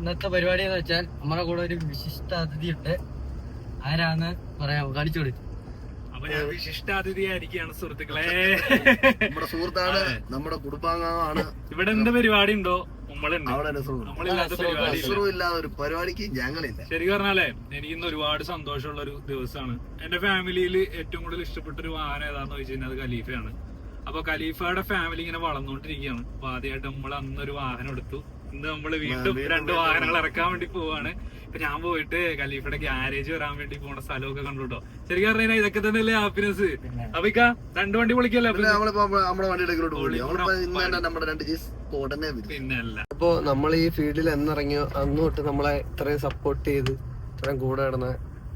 ഇന്നത്തെ പരിപാടി എന്ന് വെച്ചാൽ നമ്മുടെ കൂടെ ഒരു വിശിഷ്ട അതിഥി ഉണ്ട് ആരാന്ന് പറയാമോ കാണിച്ചു കൊടുക്കും. അപ്പൊ ഞാൻ വിശിഷ്ടാതിഥിയായിരിക്കാണ് സുഹൃത്തുക്കളെ. നമ്മുടെ സുഹൃത്താണ് നമ്മുടെ കുടുംബാംഗമാണ്. ഇവിടെ എന്ത് പരിപാടി ഉണ്ടോ? നമ്മളുണ്ട്. അവിടെ നസറു നമ്മളില്ലാത്ത പരിപാടി ഇല്ല. ഇല്ലാതെ ഒരു പരിപാടിക്ക് ഞങ്ങളില്ല. ശരിക്കും പറഞ്ഞാലേ എനിക്ക് ഇന്ന് ഒരുപാട് സന്തോഷമുള്ള ഒരു ദിവസമാണ്. എന്റെ ഫാമിലിയിൽ ഏറ്റവും കൂടുതൽ ഇഷ്ടപ്പെട്ട ഒരു വാഹനം ഏതാന്ന് ചോദിച്ചു കഴിഞ്ഞാൽ അത് ഖലീഫയാണ്. അപ്പൊ ഖലീഫയുടെ ഫാമിലി ഇങ്ങനെ വളർന്നുകൊണ്ടിരിക്കുകയാണ്. അപ്പൊ ആദ്യമായിട്ട് നമ്മൾ അന്നൊരു ഒരു വാഹനം എടുത്തു. ഇന്ന് നമ്മൾ വീണ്ടും രണ്ട് വാഹനങ്ങൾ ഇറക്കാൻ വേണ്ടി പോവാണ്. ഇപ്പൊ ഞാൻ പോയിട്ട് ഖലീഫയുടെ ഗ്യാരേജ് വരാൻ വേണ്ടി പോണ സ്ഥലമൊക്കെ കണ്ടുട്ടോ ശരിക്കും പറഞ്ഞാൽ ഇതൊക്കെ തന്നെയല്ലേ ഹാപ്പിനെസ് അപ്പൊ രണ്ട് വണ്ടി പൊളിക്കല്ലേ പിന്നെ അപ്പൊ നമ്മൾ ഈ ഫീൽഡിൽ എന്നിറങ്ങിയോ അന്ന് തൊട്ട് നമ്മളെ ഇത്രയും സപ്പോർട്ട് ചെയ്ത് ഇത്രയും കൂടെ കിടന്ന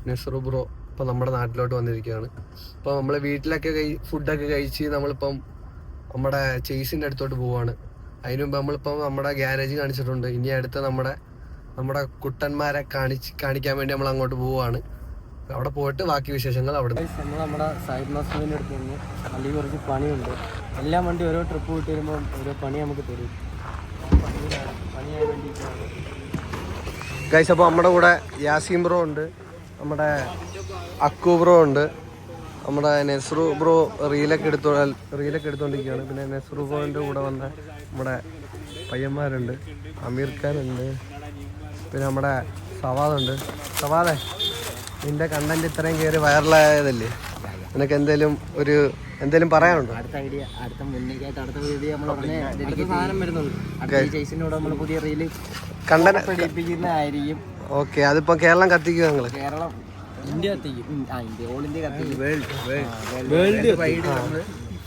നെസറു ബ്രോ ഇപ്പൊ നമ്മുടെ നാട്ടിലോട്ട് വന്നിരിക്കുകയാണ്. അപ്പൊ നമ്മളെ വീട്ടിലൊക്കെ ഫുഡൊക്കെ കഴിച്ച് നമ്മളിപ്പം നമ്മുടെ ചേസിന്റെ അടുത്തോട്ട് പോവാണ്. അതിനു മുമ്പ് നമ്മളിപ്പോൾ നമ്മുടെ ഗ്യാരേജ് കാണിച്ചിട്ടുണ്ട്. ഇനി അടുത്ത നമ്മുടെ നമ്മുടെ കുട്ടന്മാരെ കാണിച്ച് കാണിക്കാൻ വേണ്ടി നമ്മൾ അങ്ങോട്ട് പോവുകയാണ് അവിടെ പോയിട്ട് ബാക്കി വിശേഷങ്ങൾ അവിടെ നമ്മൾ നമ്മുടെ സൈഡ് മാസ്റ്ററിന്റെ അടുത്ത് നിന്ന് വണ്ടി കുറച്ച് പണിയുണ്ട്. എല്ലാ വണ്ടി ഓരോ ട്രിപ്പ് വിട്ട് വരുമ്പോൾ ഓരോ പണി നമുക്ക് തരും. പണിയാൻ വേണ്ടിയിട്ടാണ് ഗൈസ് അപ്പോൾ നമ്മുടെ കൂടെ യാസീം ബ്രോ ഉണ്ട്. നമ്മുടെ അക്കു ബ്രോ ഉണ്ട്. നമ്മുടെ നെസ്റു ബ്രോ റീലൊക്കെ എടുത്തോ റീലൊക്കെ എടുത്തോണ്ടിരിക്കുകയാണ്. പിന്നെ നെസ്റു ബ്രോന്റെ കൂടെ വന്ന നമ്മുടെ പയ്യന്മാരുണ്ട് അമീർ ഖാനുണ്ട് ഉണ്ട് പിന്നെ നമ്മുടെ സവാദുണ്ട്. സവാദേ നിന്റെ കണ്ടന്റ് ഇത്രയും കയറി വൈറലായതല്ലേ നിനക്ക് എന്തേലും ഒരു എന്തേലും പറയാനുണ്ടോ? അടുത്ത ഐഡിയ അടുത്ത മുന്നേക്കായിട്ട് അടുത്ത വീഡിയോ നമ്മൾ ഉടനെ അടുത്ത സാധനം വരുന്നുണ്ട് അടുത്ത ഈ ചേസിനോട് നമ്മൾ പുതിയ റീൽ കണ്ടന്റ് ഓക്കെ അതിപ്പോ കേരളം കത്തിക്കുക നിങ്ങൾ? കേരളം. ഇന്ത്യ കത്തിക്കും. ആ ഇന്ത്യ ഓൾ ഇന്ത്യ കത്തിക്കും. World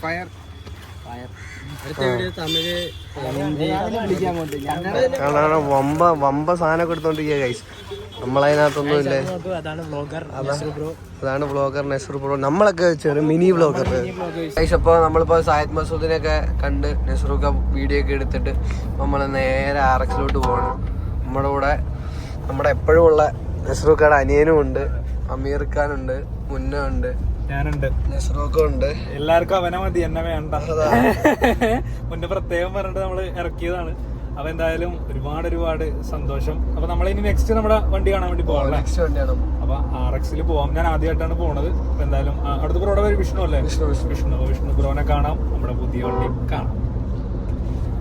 fire. ഫയർ. കാണാൻ വമ്പ വമ്പ സാധനമൊക്കെ എടുത്തോണ്ടിരിക്കുക ഗൈസ് നമ്മളതിനകത്തൊന്നും ഇല്ലേ? അതാണ് വ്ളോഗർ നെസർ ബ്രോ. നമ്മളൊക്കെ ചെറിയ മിനി വ്ളോഗർ ഗൈസ് അപ്പോൾ നമ്മളിപ്പോൾ സായദ് മസൂദിനെയൊക്കെ കണ്ട് നെസറൊക്കെ വീഡിയോ ഒക്കെ എടുത്തിട്ട് നമ്മൾ നേരെ ആർ എക്സിലോട്ട് പോവാണ്. നമ്മുടെ കൂടെ നമ്മുടെ എപ്പോഴും ഉള്ള നെസറുക്കയുടെ അനിയനും ഉണ്ട് അമീർ ഖാൻ ഉണ്ട് മുന്ന ഉണ്ട്. ഞാനുണ്ട്. ഉണ്ട് എല്ലാവർക്കും അവനെ മതി എന്നെ വേണ്ട. മുന്നേ പ്രത്യേകം പറഞ്ഞിട്ട് നമ്മൾ ഇറക്കിയതാണ്. അപ്പൊ എന്തായാലും ഒരുപാട് ഒരുപാട് സന്തോഷം. അപ്പൊ നമ്മൾ ഇനി നെക്സ്റ്റ് നമ്മുടെ വണ്ടി കാണാൻ വേണ്ടി പോകാം അപ്പൊ ആർ എക്സിൽ പോവാം. ഞാൻ ആദ്യമായിട്ടാണ് പോണത്. അപ്പൊ എന്തായാലും അടുത്ത ബ്രോയുടെ പേര് വിഷ്ണു അല്ലേ? വിഷ്ണു, വിഷ്ണു. വിഷ്ണു അപ്പൊ വിഷ്ണു ബ്രോനെ കാണാം. നമ്മുടെ പുതിയ വണ്ടി കാണാം.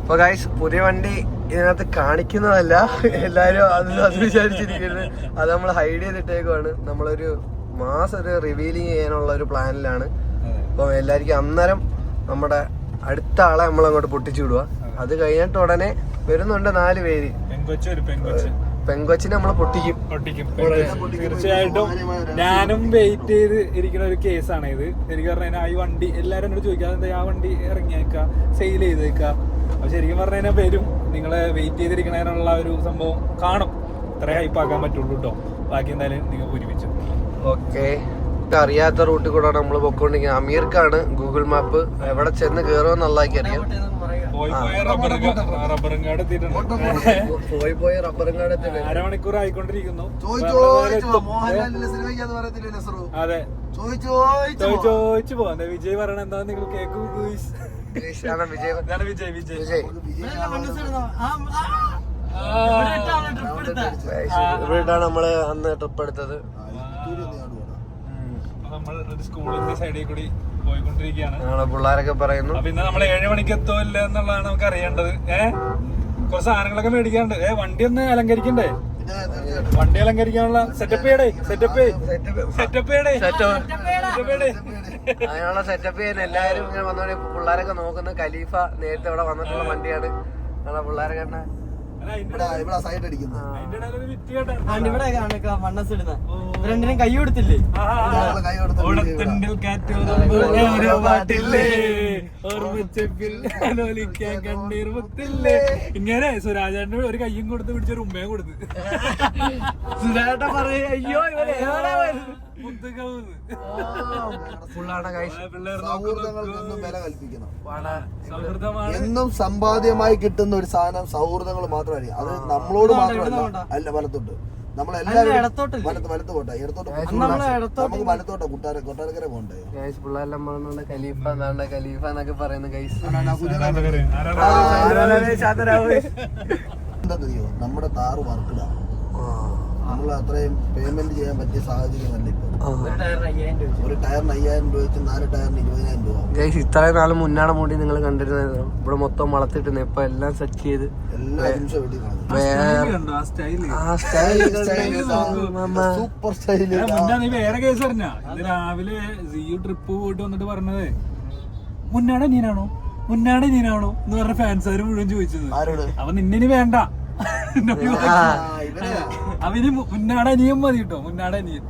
അപ്പൊ ഗൈസ് പുതിയ വണ്ടി ഇതിനകത്ത് കാണിക്കുന്നതല്ല. എല്ലാരും അത് അത് വിചാരിച്ചിരിക്കുന്നത്. അത് നമ്മൾ ഹൈഡ് ചെയ്തിട്ടേക്കുവാണ്. നമ്മളൊരു മാസം ഒരു റിവീലിംഗ് ചെയ്യാനുള്ള ഒരു പ്ലാനിലാണ് അപ്പൊ എല്ലാവർക്കും അന്നേരം നമ്മുടെ അടുത്ത ആളെ നമ്മൾ അങ്ങോട്ട് പൊട്ടിച്ചു വിടുക. അത്. കഴിഞ്ഞിട്ട് ഉടനെ വരുന്നുണ്ട് നാല് പേര്. പെങ്കൊച്ചിനെ നമ്മൾ പൊട്ടിക്കും. പൊട്ടിക്കും. തീർച്ചയായിട്ടും ഞാനും വെയിറ്റ് ചെയ്ത് ഇരിക്കുന്ന ഒരു കേസാണ് ഇത്. എനിക്ക് പറഞ്ഞാൽ ആ വണ്ടി എല്ലാരും എന്നോട് ചോദിക്കാം എന്താ ആ വണ്ടി ഇറങ്ങിയേക്ക? സെയിൽ ചെയ്തേക്ക? അപ്പൊ ശരിക്കും പറഞ്ഞു കഴിഞ്ഞാൽ വരും. നിങ്ങളെ വെയിറ്റ് ചെയ്തിരിക്കണതിനുള്ള ഒരു സംഭവം കാണും. ഇത്രേ ഹൈപ്പാക്കാൻ പറ്റുള്ളൂ കേട്ടോ ബാക്കി എന്തായാലും നിങ്ങൾ ഒരുമിച്ച്. ഓക്കെ. അറിയാത്ത റൂട്ടിൽ കൂടെ നമ്മൾ പൊക്കോണ്ടിരിക്കുന്നത്. അമീർക്കാണ് ഗൂഗിൾ മാപ്പ്. എവിടെ ചെന്ന് കയറുമെന്നുള്ളതൊക്കെ അറിയാം. പോയി പോയ റബ്ബറും കാട് അരമണിക്കൂർ ആയിക്കൊണ്ടിരിക്കുന്നു. അതെ. ചോദിച്ചു പോവാ. വിജയ് പറയണ എന്താ നിങ്ങൾ കേക്കൂ ഗൂയ്സ്? വിജയ്. ഇതാണ് വിജയ് വിജയ്. വിജയ്. ഇവിടെയാണ് നമ്മൾ അന്ന് ട്രിപ്പ് എടുത്തത്. അപ്പൊ നമ്മൾ ഒരു സ്കൂളിന്റെ സൈഡിൽ കൂടി പോയിക്കൊണ്ടിരിക്കുകയാണ്. ഞങ്ങളെ പിള്ളേരൊക്കെ പറയുന്നു. പിന്നെ നമ്മൾ ഏഴ് മണിക്ക് എത്തോ ഇല്ല എന്നുള്ളതാണ് നമുക്ക് അറിയേണ്ടത്. ഏ? കുറച്ച് സാധനങ്ങളൊക്കെ മേടിക്കാണ്ട് ഏ വണ്ടി ഒന്ന് അലങ്കരിക്കണ്ടേ? വണ്ടി അലങ്കരിക്കാനുള്ള സെറ്റപ്പ് ചെയ്യടേ സെറ്റപ്പ് സെറ്റപ്പ് ചെയ്യടേ. സെറ്റപ്പ് ചെയ്യടേ അതിനുള്ള സെറ്റപ്പ് ചെയ്യാൻ എല്ലാവരും ഇങ്ങനെ വന്നോടെ. പിള്ളേരൊക്കെ നോക്കുന്ന. ഖലീഫ നേരത്തെ ഇവിടെ വന്നിട്ടുള്ള വണ്ടിയാണ്. നമ്മളെ പിള്ളേരെ കണ്ട ഇവിടെ ഇവിടെ സൈഡ് അടിക്കുന്നു അതിന്റെ ഒരു വിറ്റ് കേട്ടെ. ഇവിടെ കാണുക മണ്ണസ് ഇടുന്ന. രണ്ടിനും കൈ കൊടുത്തില്ലേ? കൈ ഇങ്ങനെ സുരാജേട്ടന് ഒരു കയ്യും കൊടുത്ത് പിടിച്ചൊരു ഉമ്മയും കൊടുത്ത്. സുരേട്ട പറയ അയ്യോ പിള്ളേർ സൗഹൃദങ്ങൾക്കൊന്നും വില കൽപ്പിക്കണം സൗഹൃദമാണ്. എന്നും സമ്പാദ്യമായി കിട്ടുന്ന ഒരു സാധനം സൗഹൃദങ്ങൾ മാത്രമായിരിക്കും അത് നമ്മളോട് മാത്രമല്ല. അല്ല വലത്തോട്ട്. നമ്മളെല്ലാവരും ഇടത്തോട്ടല്ലേ? വലത്ത് വലത്ത് പോട്ടെ. ഇടത്തോട്ട് നമ്മൾ ഇടത്തോട്ട് നമുക്ക് വലത്തോട്ടെ കൊട്ടാര കൊട്ടാരക്കര പോകണ്ടേ? ഗൈസ് പിള്ളേരെല്ലാം പറഞ്ഞുകൊണ്ട് ഖലീഫ എന്താണ് ഖലീഫ എന്നൊക്കെ പറയുന്നു ഗൈസ്. എന്താ അറിയോ നമ്മുടെ താറ് വർക്കിടാ നമ്മൾ അത്രയും പേയ്മെന്റ് ചെയ്യാൻ പറ്റിയ സാഹചര്യമല്ല ഇപ്പൊ. ഒരു ടയറിന് അയ്യായിരം രൂപ വെച്ച്. നാല് ടയറിന് ഇരുപതിനായിരം രൂപ ഇത്രയും നാൾ മുന്നാണ് മൂടി നിങ്ങൾ കണ്ടിരുന്നത് ഇവിടെ മൊത്തം വളർത്തിട്ടുണ്ട് ഇപ്പൊ എല്ലാം സെറ്റ് ചെയ്ത് എല്ലാ നിമിഷം വേറെ കണ്ടോ? ആ സ്റ്റൈൽ ആ സ്റ്റൈൽ സൂപ്പർ സ്റ്റൈൽ വേറെ കേസ് ഇന്ന് രാവിലെ സിയു ട്രിപ്പ് പോയിട്ട് വന്നിട്ട് പറഞ്ഞത് മുന്നാടെ നീനാണോ? മുന്നാടെ നീനാണോ? എന്ന് പറഞ്ഞ ഫാൻസുകാർ മുഴുവൻ ചോദിച്ചത്. അപ്പൊ നിന്നെ വേണ്ട. അവന് അനിയൻ മതി കേട്ടോ മുന്നാടെ അനിയൻ.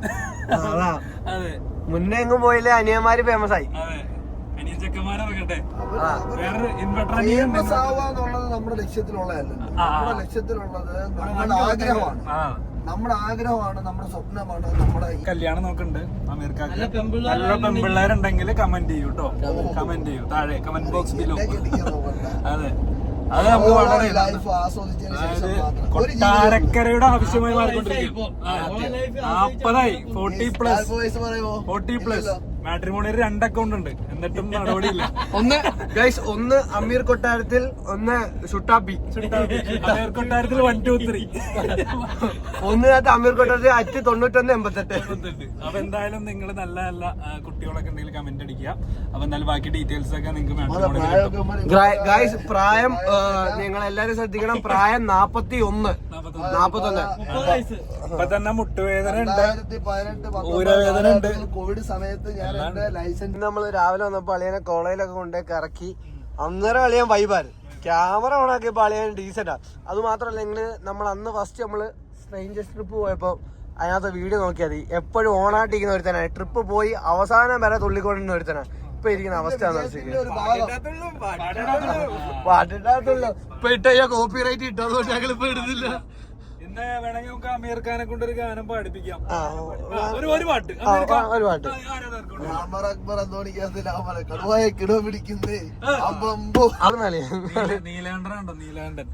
അതെ. മുന്നേ എങ്ങും പോയില്ലേ അനിയന്മാര് ഫേമസ് ആയി. അനിയൻ വേറെ ഇൻവെർട്ടർ അനിയൻ നമ്മുടെ ലക്ഷ്യത്തിലുള്ളതല്ല. നമ്മുടെ ലക്ഷ്യത്തിലുള്ളത് നമ്മുടെ ആഗ്രഹമാണ്. നമ്മുടെ ആഗ്രഹമാണ് നമ്മുടെ സ്വപ്നമാണ് നമ്മുടെ കല്യാണം നോക്കുന്നുണ്ട് അമീർക്കാക്ക്. നല്ല പെമ്പിള്ളേരുണ്ടെങ്കിൽ കമന്റ് ചെയ്യൂ കേട്ടോ കമന്റ് ചെയ്യൂ. താഴെ കമന്റ് ബോക്സ് ബിലോ അതെ. അത് നമുക്ക് വളരെ ലൈഫ് ആസ്വദിച്ചതിന് ശേഷം മാത്രം. ഒരു കൊട്ടാരക്കരയുടെ ആവശ്യമായി മാറിക്കൊണ്ടിരിക്കും നാപ്പതായി ഫോർട്ടി പ്ലസ്. വയസ്സ് പറയുമോ ഫോർട്ടി പ്ലസ്. മാട്രിമോണിയിൽ രണ്ട് അക്കൗണ്ട് ഉണ്ട്. എന്നിട്ടും നടപടിയില്ല. ഒന്ന് ഗൈസ് ഒന്ന് അമീർ കൊട്ടാരത്തിൽ ഒന്ന് സുട്ടാബി അമീർ കൊട്ടാരത്തിൽ വൺ ടു ത്രീ ഒന്നിനകത്ത് അമീർ കൊട്ടാരത്തിൽ അറ്റ് തൊണ്ണൂറ്റൊന്ന് എൺപത്തെട്ട്. അപ്പൊ എന്തായാലും നിങ്ങൾ നല്ല നല്ല കുട്ടികളൊക്കെ ഉണ്ടെങ്കിൽ കമന്റ് അടിക്കുക. അപ്പൊ എന്തായാലും ബാക്കി ഡീറ്റെയിൽസ് ഒക്കെ നിങ്ങൾക്ക് ഗൈസ് പ്രായം നിങ്ങൾ എല്ലാരും ശ്രദ്ധിക്കണം. പ്രായം നാപ്പത്തി ഒന്ന് നാപ്പത്തൊന്ന്. ഇപ്പൊ തന്നെ മുട്ടുവേദന ഊരവേദന ഉണ്ട്. കോവിഡ് സമയത്ത് ഞാൻ എന്റെ ലൈസൻസ് നമ്മൾ രാവിലെ വന്നപ്പോ അളിയനെ കോളേജിലൊക്കെ കൊണ്ടേ കറക്കി. അന്നേരം അളിയൻ വൈബാര് ക്യാമറ ഓൺ ആക്കിയപ്പോ അളിയൻ ഡീസന്റാ അത് മാത്രല്ല ഇങ്ങനെ നമ്മൾ അന്ന് ഫസ്റ്റ് നമ്മൾ സ്ട്രേഞ്ചേഴ്സ് ട്രിപ്പ് പോയപ്പോ അതിനകത്ത് വീഡിയോ നോക്കിയാൽ മതി. എപ്പോഴും ഓണായിട്ടിരിക്കുന്ന ഒരുത്തനാണ് ട്രിപ്പ് പോയി അവസാനം വരെ തുള്ളിക്കൊണ്ടിരുന്ന ഒരുത്തനാണ് ഇപ്പൊ ഇരിക്കുന്ന അവസ്ഥ. പാട്ടിട്ടാത്തുള്ളൂ ഇപ്പൊ ഇട്ട കോപ്പി റൈറ്റ് ഇട്ടതുകൊണ്ട് ഞങ്ങൾ ഇപ്പൊ ഇടുന്നില്ല. വേണമെങ്കിൽ നമുക്ക് അമീർ ഖാനെ കൊണ്ട് ഒരു ഗാനം പാടിപ്പിക്കാം. ഒരു ഒരു പാട്ട്. അമീർ ഒരു പാട്ട്. അക്ബർ അത് നീലാണ്ടൻ ഉണ്ടോ നീലാണ്ടൻ.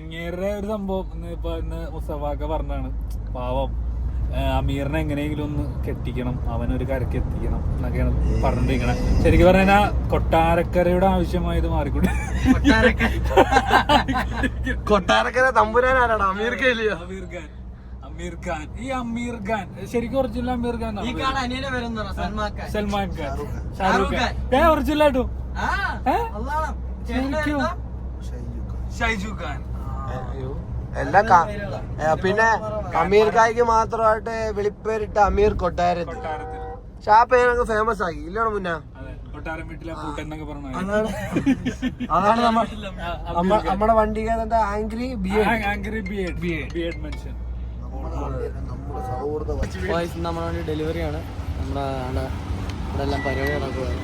ഇങ്ങേരുടെ ഒരു സംഭവം ഇന്ന് ഇപ്പൊ ഇന്ന് മുസ്തഫാക്ക പറഞ്ഞാണ് പാവം. അമീറിനെ എങ്ങനെയെങ്കിലും ഒന്ന് കെട്ടിക്കണം അവനൊരു കരക്ക് എത്തിക്കണം എന്നൊക്കെയാണ് പറഞ്ഞിരിക്കണത് ശരിക്കും പറഞ്ഞാൽ കൊട്ടാരക്കരയുടെ ആവശ്യമായത് മാറിക്കൂടെ കൊട്ടാരക്കര തമ്പുരാൻ അമീർ അമീർക്കയില്ലയോ അമീർ ഖാൻ. അമീർ ഖാൻ. ഈ അമീർ ഖാൻ. ശരിക്കും ഒറിജിനൽ അമീർ ഖാൻ സൽമാൻ ഖാൻ. സൽമാൻ ഖാൻ. ഏ ഒറിജിനൽ ആയിട്ടും. ആ ഏ? അതാണ് ചേട്ടന്റെ ഷൈജു ഖാൻ. എല്ലാം പിന്നെ അമീർ കായ്ക്ക് മാത്രമായിട്ട് വിളിപ്പേരിട്ട അമീർ കൊട്ടാരത്ത് കൊട്ടാരത്തിൽ. പക്ഷെ ആ പേരൊക്കെ ഫേമസ് ആക്കി. ഇല്ലാണ് മുന്ന? അതാണ് അതാണ് നമ്മ നമ്മ- നമ്മുടെ വണ്ടി angry B angry bird bird mention നമ്മുടെ വണ്ടി ഡെലിവറിയാണ് നമ്മുടെ ഇവിടെ എല്ലാം പരിപാടി നടക്കുകയാണ്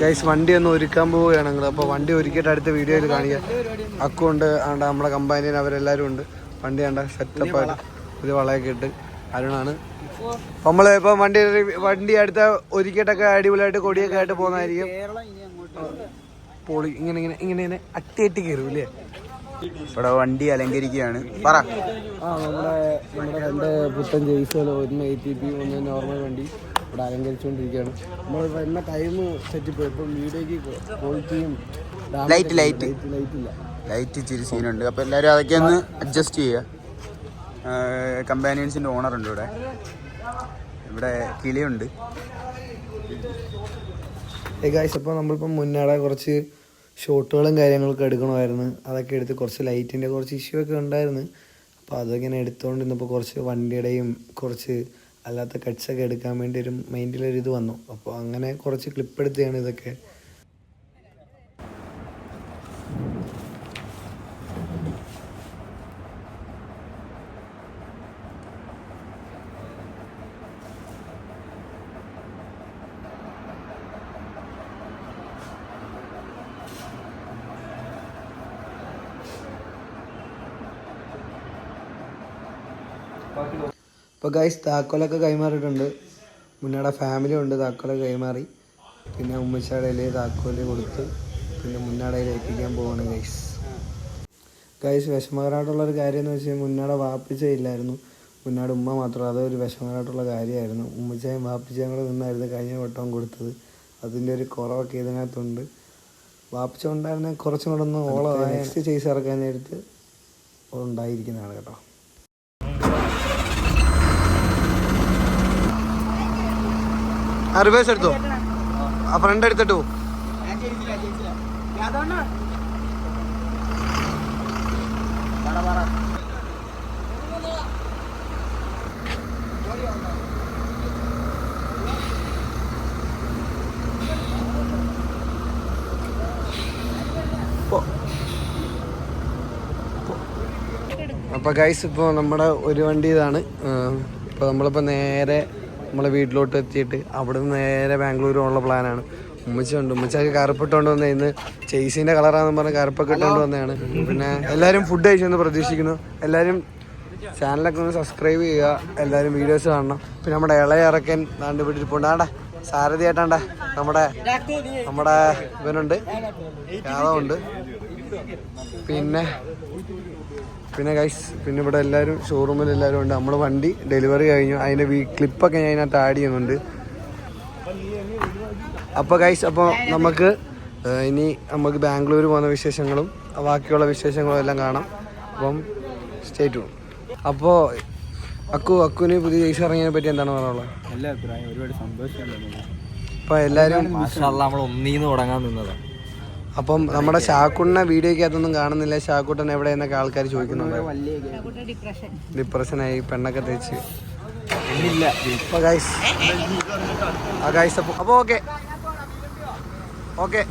ഗൈസ് വണ്ടി ഒന്ന് ഒരുക്കാൻ പോവുകയാണ് ഞങ്ങൾ അപ്പോൾ വണ്ടി ഒരുക്കിയിട്ട് അടുത്ത വീഡിയോയിൽ കാണിക്കാം. അക്കുണ്ട് ആണ്ട നമ്മുടെ കമ്പാനിയൻ അവരെല്ലാവരും ഉണ്ട്. വണ്ടി ആണ്ട സെറ്റപ്പായിട്ട് പുതിയ വളയൊക്കെ ഇട്ട് അരുണാണ്. നമ്മൾ ഇപ്പം വണ്ടി വണ്ടി അടുത്ത ഒരുക്കിയിട്ടൊക്കെ അടിപൊളിയായിട്ട് കൊടിയൊക്കെ ആയിട്ട് പോകുന്നതായിരിക്കും. പൊളി ഇങ്ങനെ ഇങ്ങനെ ഇങ്ങനെ ഇങ്ങനെ അട്ടിയട്ടി കയറും അല്ലേ ഇവിടെ വണ്ടി അലങ്കരിക്കുകയാണ്. പറ. ആ നമ്മുടെ നമ്മുടെ രണ്ട് പുത്തൻ ജെയ്സുകൾ ഒന്ന് എ ടി പി ഒന്ന് നോർമൽ വണ്ടി ഇവിടെ അലങ്കരിച്ചുകൊണ്ടിരിക്കുകയാണ്. നമ്മൾ വരുന്ന ടൈം സെറ്റ് ഇപ്പം വീഡിയോയ്ക്ക് ക്വാളിറ്റിയും ലൈറ്റ് ലൈറ്റ് ലൈറ്റ് ഇല്ല. ലൈറ്റ് ഇച്ചിരി സീനുണ്ട്. അപ്പോൾ എല്ലാവരും അതൊക്കെ ഒന്ന് അഡ്ജസ്റ്റ് ചെയ്യുക. കമ്പാനിയൻസിന്റെ ഓണർ ഉണ്ട് ഇവിടെ. ഇവിടെ കിളിയുണ്ട്. ഗൈസ് അപ്പോൾ നമ്മളിപ്പം മുന്നാടെ കുറച്ച് ഷോട്ടുകളും കാര്യങ്ങളൊക്കെ എടുക്കണമായിരുന്നു. അതൊക്കെ എടുത്ത് കുറച്ച് ലൈറ്റിന്റെ കുറച്ച് ഇഷ്യൂ ഒക്കെ ഉണ്ടായിരുന്നു. അപ്പോൾ അതിങ്ങനെ എടുത്തുകൊണ്ട് ഇന്നിപ്പോൾ കുറച്ച് വണ്ടിയുടെയും കുറച്ച് അല്ലാത്ത കട്ട്സൊക്കെ എടുക്കാൻ വേണ്ടി ഒരു മൈൻഡിലൊരിത് വന്നു. അപ്പോൾ അങ്ങനെ കുറച്ച് ക്ലിപ്പ് എടുത്തതാണ് ഇതൊക്കെ. ഇപ്പോൾ ഗൈസ് താക്കോലൊക്കെ കൈമാറിയിട്ടുണ്ട്. മുന്നേടെ ഫാമിലി ഉണ്ട് താക്കോലൊക്കെ കൈമാറി. പിന്നെ ഉമ്മച്ചാടയിൽ താക്കോൽ കൊടുത്ത് പിന്നെ മുന്നാടയിൽ ഏൽപ്പിക്കാൻ പോവാണ് ഗൈസ് ഗൈസ് വിഷമകരമായിട്ടുള്ളൊരു കാര്യം എന്ന് വെച്ചാൽ മുന്നാടെ വാപ്പിച്ചയില്ലായിരുന്നു മുന്നാട് ഉമ്മ മാത്രം. അതൊരു വിഷമകരമായിട്ടുള്ള കാര്യമായിരുന്നു. ഉമ്മച്ചായും വാപ്പിച്ചയും കൂടെ നിന്നായിരുന്നു കഴിഞ്ഞ വട്ടം കൊടുത്തത്. അതിന്റെ ഒരു കുറവൊക്കെ ഇതിനകത്തുണ്ട്. വാപ്പിച്ച ഉണ്ടായിരുന്ന കുറച്ചും കൂടെ ഒന്ന് ഓളം നെക്സ്റ്റ് ചെയ്സ് ഇറക്കാൻ നേരത്ത് ഉണ്ടായിരിക്കുന്നതാണ് കേട്ടോ. ആ റിവേഴ്സ് എടുത്തോ. ആ ഫ്രണ്ട് എടുത്തിട്ട് പോ. അപ്പോൾ ഗൈസ് ഇപ്പോൾ നമ്മുടെ ഒരു വണ്ടി ഇതാണ്. ഇപ്പോൾ നമ്മളിപ്പോൾ നേരെ നമ്മളെ വീട്ടിലോട്ട് എത്തിയിട്ട് അവിടെ നിന്ന് നേരെ ബാംഗ്ലൂർ പോകാനുള്ള പ്ലാനാണ്. ഉമ്മച്ചി ഉണ്ട്. ഉമ്മച്ചൊക്കെ കറുപ്പിട്ടുകൊണ്ട് വന്ന. ഇന്ന് ചേസിന്റെ കളറാണെന്ന് പറഞ്ഞ കറുപ്പൊക്കെ ഇട്ടുകൊണ്ട് വന്നതാണ്. പിന്നെ എല്ലാരും ഫുഡ് കഴിച്ചെന്ന് പ്രതീക്ഷിക്കുന്നു. എല്ലാരും ചാനലൊക്കെ ഒന്ന് സബ്സ്ക്രൈബ് ചെയ്യുക. എല്ലാരും വീഡിയോസ് കാണണം. പിന്നെ നമ്മുടെ ഇളയ ഇറക്കൻ ദാണ്ട് വീട്ടിൽ ആണ്ടാ സാരഥി ആയിട്ടാണ്ടാ നമ്മുടെ നമ്മുടെ ഇവനുണ്ട്. യാദവുണ്ട് പിന്നെ പിന്നെ ഗൈസ് പിന്നെ ഇവിടെ എല്ലാവരും ഷോറൂമിൽ എല്ലാവരും ഉണ്ട്. നമ്മൾ വണ്ടി ഡെലിവറി കഴിഞ്ഞു. അതിന്റെ വീ ക്ലിപ്പൊക്കെ ഞാൻ അതിനകത്ത് ആഡ് ചെയ്യുന്നുണ്ട്. അപ്പോൾ ഗൈസ് അപ്പോൾ നമുക്ക് ഇനി നമുക്ക് ബാംഗ്ലൂർ പോകുന്ന വിശേഷങ്ങളും ബാക്കിയുള്ള വിശേഷങ്ങളും എല്ലാം കാണാം. അപ്പം സ്റ്റേറ്റ് അപ്പോൾ അക്കു അക്കുവിന് പുതിയ ജയ്സ് ഇറങ്ങിയതിനെ പറ്റി എന്താണ് പറയാനുള്ളത്? എല്ലാ അഭിപ്രായം ഒരുപാട് സന്തോഷം അപ്പോൾ എല്ലാവരും നമ്മൾ ഒന്നീന്ന് തുടങ്ങാൻ നിന്നതാണ് അപ്പം നമ്മുടെ ഷാക്കുണ്ണ വീഡിയോക്കകത്തൊന്നും കാണുന്നില്ല. ഷാക്കുട്ടൻ എവിടെ എന്നൊക്കെ ആൾക്കാർ ചോദിക്കുന്നുണ്ട് ഡിപ്രഷനായി പെണ്ണൊക്കെ തേച്ച്. അപ്പോൾ ഓക്കെ ഓക്കെ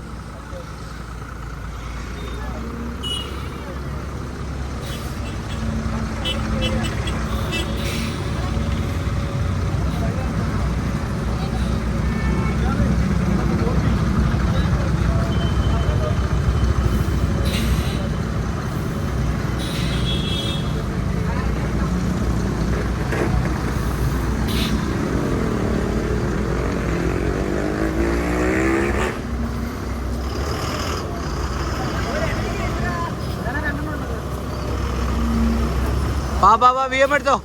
വാ വാ വാ എം എടുത്തോ.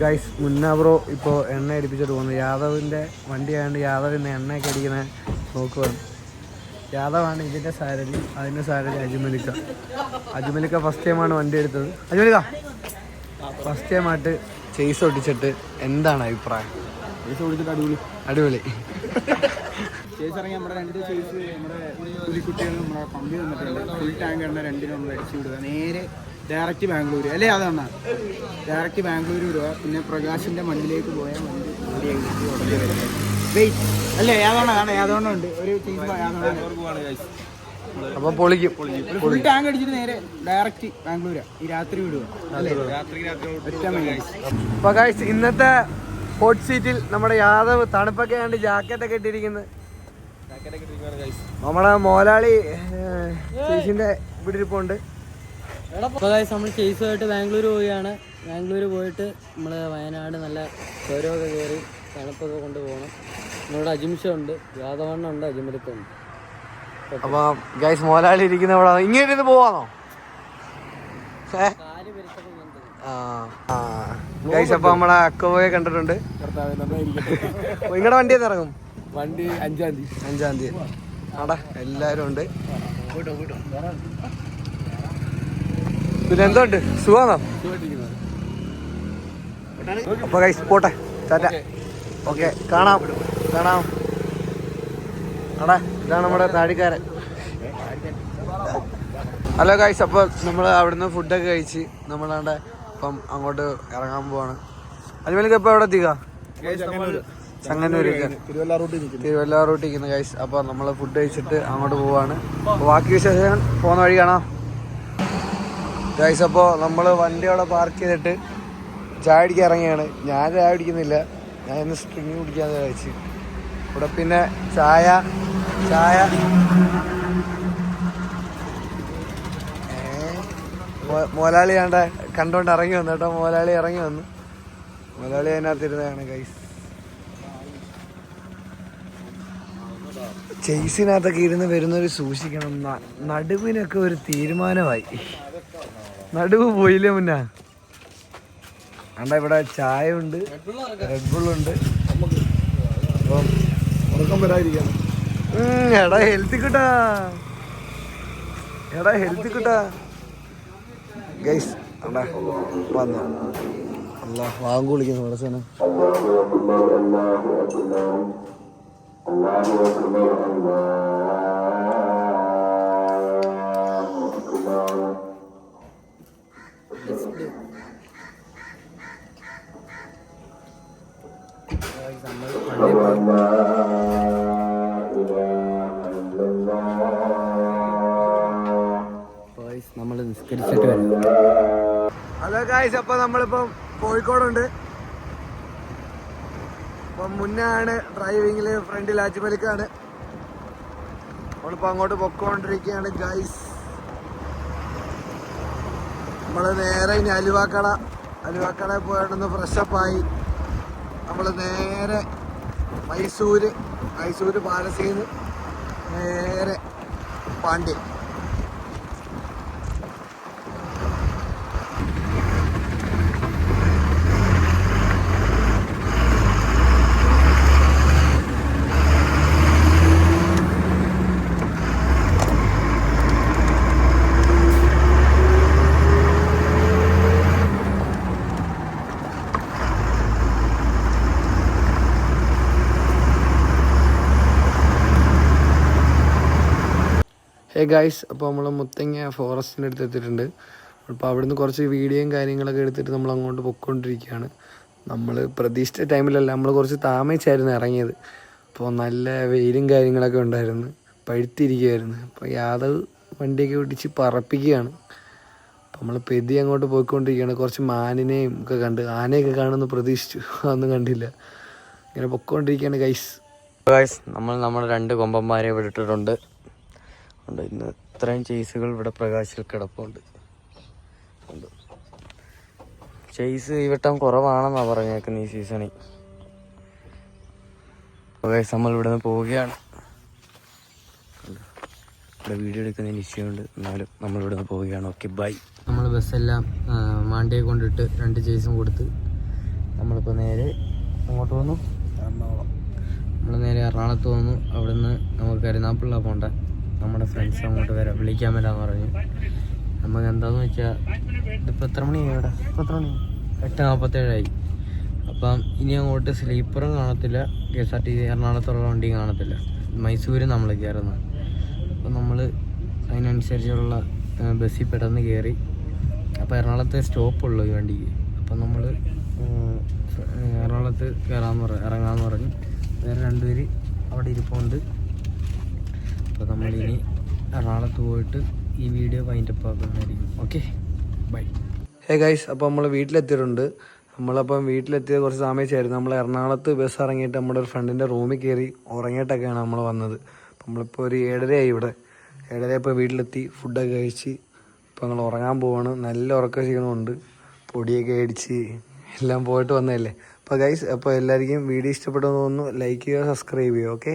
ഗൈസ് മുന്ന ബ്രോ ഇപ്പോൾ എണ്ണ അടിപ്പിച്ചിട്ട് പോകുന്നു. യാദവിന്റെ വണ്ടി ആയതുകൊണ്ട് യാദവ് ഇന്ന് എണ്ണയൊക്കെ അടിക്കണ നോക്കുവാണ്. യാദവാണ് ഇതിന്റെ സാരഥി അതിന്റെ സാരഥി അജ്മലിക്ക. അജ്മലിക്ക ഫസ്റ്റ് ടൈമാണ് വണ്ടി എടുത്തത്. അജ്മലിക്ക ഫസ്റ്റ് ടൈമായിട്ട് ചേസ് ഒട്ടിച്ചിട്ട് എന്താണ് അഭിപ്രായം? അടിപൊളി. ചേസ് ഇറങ്ങി നമ്മുടെ രണ്ട് ചേച്ചി നമ്മുടെ കുട്ടികൾ നമ്മുടെ പമ്പി തന്നിട്ടുണ്ട്. ഫുൾ ടാങ്ക് എണ്ണ രണ്ടിനും നമ്മൾ അടിച്ചു വിടുക. നേരെ ഡയറക്റ്റ് ബാംഗ്ലൂർ അല്ലേ അതാണ്? ഡയറക്റ്റ് ബാംഗ്ലൂർ വിടുക. പിന്നെ പ്രകാശിന്റെ മണ്ണിലേക്ക് പോയാൽ വണ്ടി ഓടി ഉടനെ വരുന്നത് വെയിറ്റ് അല്ലേ ഏതാണ് അതാണ് ഏതോണം ഉണ്ട് ഒരു അപ്പൊ പൊളിക്കും. ഫുൾ ടാങ്ക് അടിച്ചിട്ട് നേരെ ഡയറക്റ്റ് ബാംഗ്ലൂരാ. ഈ രാത്രി വിടുക. അല്ലേ? രാത്രി ഇന്നത്തെ ഹോട്ട് സീറ്റിൽ നമ്മുടെ യാദവ് തണുപ്പൊക്കെ ആണ്ട് ജാക്കറ്റൊക്കെ ഇട്ടിരിക്കുന്നത് നമ്മുടെ മോലാളി ചേച്ചിന്റെ ഇവിടെ ഇരിപ്പുണ്ട്. നമ്മൾ ചേസുമായിട്ട് ബാംഗ്ലൂർ പോവുകയാണ്. ബാംഗ്ലൂർ പോയിട്ട് നമ്മൾ വയനാട് നല്ല ചുരമൊക്കെ കയറി തണുപ്പൊക്കെ കൊണ്ട് പോകണം. നമ്മുടെ അജിംഷ ഉണ്ട് യാദവണ്ണ ഉണ്ട് അപ്പൊ ഗൈസ് മോലാളി ഇരിക്കുന്ന ഇവിടെ ഇങ്ങനെ ഇരുന്ന് ആ ഗൈസ് അപ്പൊ നമ്മളെ അക്കോയെ കണ്ടിട്ടുണ്ട്. നിങ്ങളുടെ വണ്ടി ഇറങ്ങും? വണ്ടി അഞ്ചാം തീയതി. അഞ്ചാം തീയതി. ആടാ എല്ലാരും ഉണ്ട്. പിന്നെ എന്തുണ്ട് സുഖമാണോ അപ്പൊ കൈ പോട്ടെ. ചാറ്റ ഓക്കെ. കാണാം. കാണാം. ആടാ ഇതാണ് നമ്മുടെ താടിക്കാരൻ. ഹലോ ഗൈസ് അപ്പോൾ നമ്മൾ അവിടുന്ന് ഫുഡൊക്കെ കഴിച്ച് നമ്മളവിടെ ഇപ്പം അങ്ങോട്ട് ഇറങ്ങാൻ പോവാണ്. അജ്മലിക്ക് ഇപ്പോൾ എവിടെ എത്തിക്കുക തിരുവല്ല റൂട്ടിൽ നിൽക്കുന്ന. ഗൈസ് അപ്പോൾ നമ്മൾ ഫുഡ് കഴിച്ചിട്ട് അങ്ങോട്ട് പോവാണ്. ബാക്കി വിശേഷം പോകുന്ന വഴി കാണാം. ഗൈസ് അപ്പോൾ നമ്മൾ വണ്ടി അവിടെ പാർക്ക് ചെയ്തിട്ട് ചായ അടിക്കാൻ ഇറങ്ങിയാണ്. ഞാൻ ചായ അടിക്കുന്നില്ല ഞാൻ ഇന്ന് സ്ട്രിങ് കുടിക്കാന്ന് കഴിച്ച് ഇവിടെ പിന്നെ ചായ ചായ. മോലാളി കണ്ട കണ്ടോണ്ട് ഇറങ്ങി വന്നു കേട്ടോ. മോലാളി ഇറങ്ങി വന്നു. മോലാളി അതിനകത്ത് ഇരുന്നതാണ് ഗൈസ് ചേസിനകത്തൊക്കെ ഇരുന്ന് വരുന്നവർ സൂക്ഷിക്കണം. നടുവിനൊക്കെ ഒരു തീരുമാനമായി. നടുവ് പോയില്ലേ മുന്ന? അണ്ട ഇവിടെ ചായ ഉണ്ട്. റെഡ് ബുള്ളുണ്ട് എടാ ഹെൽത്തി കിട്ടാ. എടാ ഹെൽത്തി കിട്ടാ. ഗൈസ് അണ്ടാ വന്നു. അല്ല വാങ്ങു വിളിക്കുന്നു നമ്മൾ നിസ്കരിച്ചിട്ട് ഹലോ ഗായ്സ് അപ്പൊ നമ്മളിപ്പം കോഴിക്കോടുണ്ട്. അപ്പം മുന്നാണ് ഡ്രൈവിങ്ങിൽ ഫ്രണ്ടിൽ അജ്മലിക്കാണ് നമ്മളിപ്പോൾ അങ്ങോട്ട് പൊക്കോണ്ടിരിക്കുകയാണ് ഗൈസ് നമ്മൾ നേരെ ഇനി അലുവാക്കട. അലുവാക്കട പോയാണ്ടൊന്ന് ഫ്രഷപ്പായി നമ്മൾ നേരെ മൈസൂര് മൈസൂര് പാലസിൽ നിന്ന് നേരെ പാണ്ഡ്യം. ഹേ ഗായ്സ് അപ്പോൾ നമ്മൾ മുത്തങ്ങ ഫോറസ്റ്റിന്റെ അടുത്ത് എത്തിയിട്ടുണ്ട്. അപ്പോൾ അവിടുന്ന് കുറച്ച് വീഡിയോയും കാര്യങ്ങളൊക്കെ എടുത്തിട്ട് നമ്മൾ അങ്ങോട്ട് പൊയ്ക്കൊണ്ടിരിക്കുകയാണ് നമ്മൾ പ്രതീക്ഷിച്ച ടൈമിലല്ല നമ്മൾ കുറച്ച് താമസിച്ചായിരുന്നു ഇറങ്ങിയത്. അപ്പോൾ നല്ല വെയിലും കാര്യങ്ങളൊക്കെ ഉണ്ടായിരുന്നു. പഴുത്തിരിക്കുകയായിരുന്നു അപ്പോൾ യാദവ് വണ്ടിയൊക്കെ ഓടിച്ച് പറപ്പിക്കുകയാണ്. അപ്പോൾ നമ്മൾ പെതി അങ്ങോട്ട് പോയിക്കൊണ്ടിരിക്കുകയാണ്. കുറച്ച് മാനിനെയും ഒക്കെ കണ്ട് ആനയൊക്കെ കാണുമെന്ന് പ്രതീക്ഷിച്ചു. അതൊന്നും കണ്ടില്ല. ഇങ്ങനെ പൊയ്ക്കൊണ്ടിരിക്കുകയാണ് ഗൈസ് ഗൈസ് നമ്മൾ നമ്മുടെ രണ്ട് കൊമ്പന്മാരെ ഇവിടെ ഇട്ടിട്ടുണ്ട്. ഉണ്ട്. ഇന്ന് ഇത്രയും ചേസുകൾ ഇവിടെ പ്രകാശിൽ കിടപ്പുണ്ട്. ഉണ്ട്. ചേസ് ഈ വട്ടം കുറവാണെന്നാ പറഞ്ഞേക്കുന്നത് ഈ സീസണിൽ നമ്മൾ ഇവിടെ നിന്ന് പോവുകയാണ്. ഇവിടെ വീഡിയോ എടുക്കുന്ന നിശ്ചയമുണ്ട്. എന്നാലും നമ്മൾ ഇവിടെ നിന്ന് പോവുകയാണ്. ഓക്കെ ബൈ നമ്മൾ ബസ്സെല്ലാം മാണ്ടിയെ കൊണ്ടിട്ട് രണ്ട് ചേസും കൊടുത്ത് നമ്മളിപ്പോൾ നേരെ അങ്ങോട്ട് വന്നു. എറണാകുളം. നമ്മൾ നേരെ എറണാകുളത്ത് വന്നു. അവിടുന്ന് നമുക്ക് കരുനാപ്പിള്ള പോണ്ട. നമ്മുടെ ഫ്രണ്ട്സ് അങ്ങോട്ട് വരാം. വിളിക്കാൻ വരാമെന്ന് പറഞ്ഞു. നമുക്ക് എന്താന്ന് വെച്ചാൽ ഇതിപ്പോൾ എത്ര മണിയായി ഇവിടെ? എത്ര മണി എട്ട് നാൽപ്പത്തേഴായി അപ്പം ഇനി അങ്ങോട്ട് സ്ലീപ്പറും കാണത്തില്ല. K S R T C എറണാകുളത്തുള്ള വണ്ടിയും കാണത്തില്ല. മൈസൂര് നമ്മൾ കയറുന്നത് അപ്പം നമ്മൾ അതിനനുസരിച്ചുള്ള ബസ്സിൽ പെട്ടെന്ന് കയറി അപ്പോൾ എറണാകുളത്തെ സ്റ്റോപ്പുള്ളൂ ഈ വണ്ടിക്ക്. അപ്പം നമ്മൾ എറണാകുളത്ത് കയറാമെന്ന് പറഞ്ഞു ഇറങ്ങാമെന്ന് പറഞ്ഞു വേറെ രണ്ടുപേര് അവിടെ ഇരിപ്പുണ്ട്. അപ്പോൾ നമ്മളിനി എറണാകുളത്ത് പോയിട്ട് ഈ വീഡിയോ വൈൻഡപ്പ് ആക്കുന്നതായിരിക്കും. ഓക്കെ ബൈ ഹേ ഗൈസ് അപ്പോൾ നമ്മൾ വീട്ടിലെത്തിയിട്ടുണ്ട്. നമ്മളപ്പം വീട്ടിലെത്തിയ കുറച്ച് താമസിച്ചായിരുന്നു നമ്മൾ എറണാകുളത്ത് ബസ് ഇറങ്ങിയിട്ട് നമ്മുടെ ഒരു ഫ്രണ്ടിന്റെ റൂമിൽ കയറി ഉറങ്ങിയിട്ടൊക്കെയാണ് നമ്മൾ വന്നത്. നമ്മളിപ്പോൾ ഒരു ഏഴരയായി ഇവിടെ. ഏഴര ഇപ്പോൾ വീട്ടിലെത്തി. ഫുഡൊക്കെ കഴിച്ച് ഇപ്പോൾ നമ്മൾ ഉറങ്ങാൻ പോവാണ്. നല്ല ഉറക്കം ക്ഷീണമുണ്ട് പൊടിയൊക്കെ അടിച്ച് എല്ലാം പോയിട്ട് വന്നതല്ലേ. അപ്പോൾ ഗൈസ് അപ്പോൾ എല്ലാവർക്കും വീഡിയോ ഇഷ്ടപ്പെട്ടെന്ന് തോന്നുന്നു. ലൈക്ക് ചെയ്യുക സബ്സ്ക്രൈബ് ചെയ്യുക. ഓക്കെ